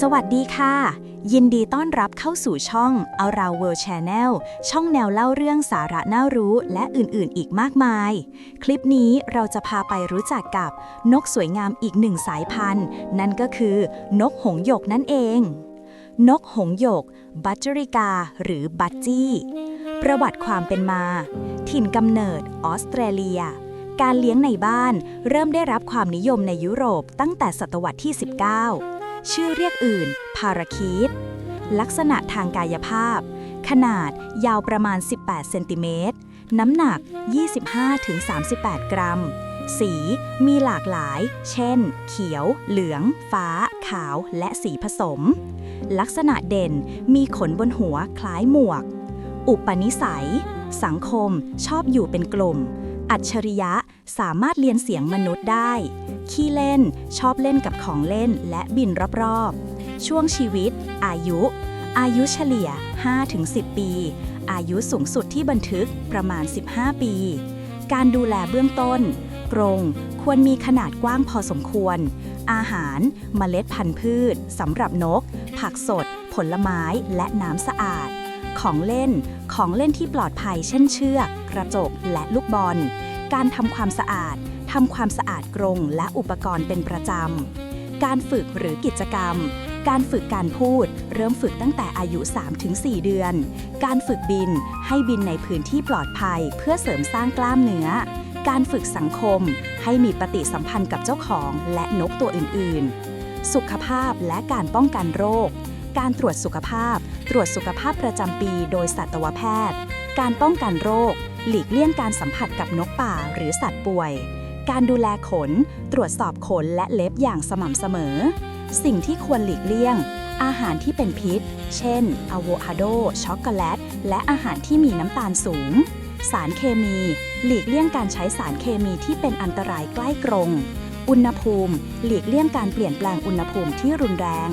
สวัสดีค่ะ ยินดีต้อนรับเข้าสู่ช่องเอาเรา World Channel ช่องแนวเล่าเรื่องสาระน่ารู้และอื่นๆ อีกมากมาย คลิปนี้เราจะพาไปรู้จักกับนกสวยงามอีกหนึ่งสายพันธุ์ นั่นก็คือนกหงหยกนั่นเอง นกหงหยก บัจจริกา หรือบัจจี้ ประวัติความเป็นมา ถิ่นกำเนิดออสเตรเลียการเลี้ยงในบ้านเริ่มได้รับความนิยมในยุโรปตั้งแต่ศตวรรษที่ 19 ชื่อเรียกอื่น พาราคีต ลักษณะทางกายภาพ ขนาดยาวประมาณ 18 เซนติเมตร น้ำหนัก 25-38 กรัม สีมีหลากหลาย เช่น เขียว เหลือง ฟ้า ขาว และสีผสม ลักษณะเด่นมีขนบนหัวคล้ายหมวก อุปนิสัย สังคมชอบอยู่เป็นกลุ่ม อัจฉริยะสามารถเรียนเสียงมนุษย์ได้ ขี้เล่น ชอบเล่นกับของเล่นและบินรอบๆ ช่วงชีวิต อายุ อายุเฉลี่ย 5-10 ปี อายุสูงสุดที่บันทึกประมาณ 15 ปี การดูแลเบื้องต้น กรง ควรมีขนาดกว้างพอสมควร อาหาร เมล็ดพันธุ์พืชสำหรับนก ผักสด ผลไม้ และน้ำสะอาด ของเล่น ของเล่นที่ปลอดภัยเช่นเชือก กระจก และลูกบอล การทำความสะอาดทำความสะอาดกรงและอุปกรณ์เป็นประจำ การฝึกหรือกิจกรรม การฝึกการพูด เริ่มฝึกตั้งแต่อายุ 3-4 เดือน การฝึกบินให้บินในพื้นที่ปลอดภัยเพื่อเสริมสร้างกล้ามเนื้อ การฝึกสังคม ให้มีปฏิสัมพันธ์กับเจ้าของและนกตัวอื่น ๆ สุขภาพและการป้องกันโรค การตรวจสุขภาพ ตรวจสุขภาพประจำปีโดยสัตวแพทย์ การป้องกันโรค หลีกเลี่ยงการสัมผัสกับนกป่าหรือสัตว์ป่วย การดูแลขน ตรวจสอบขนและเล็บอย่างสม่ำเสมอ สิ่งที่ควรหลีกเลี่ยง อาหารที่เป็นพิษ เช่นอะโวคาโด ช็อกโกแลต และอาหารที่มีน้ำตาลสูง สารเคมี หลีกเลี่ยงการใช้สารเคมีที่เป็นอันตรายใกล้กรง อุณหภูมิ หลีกเลี่ยงการเปลี่ยนแปลงอุณหภูมิที่รุนแรง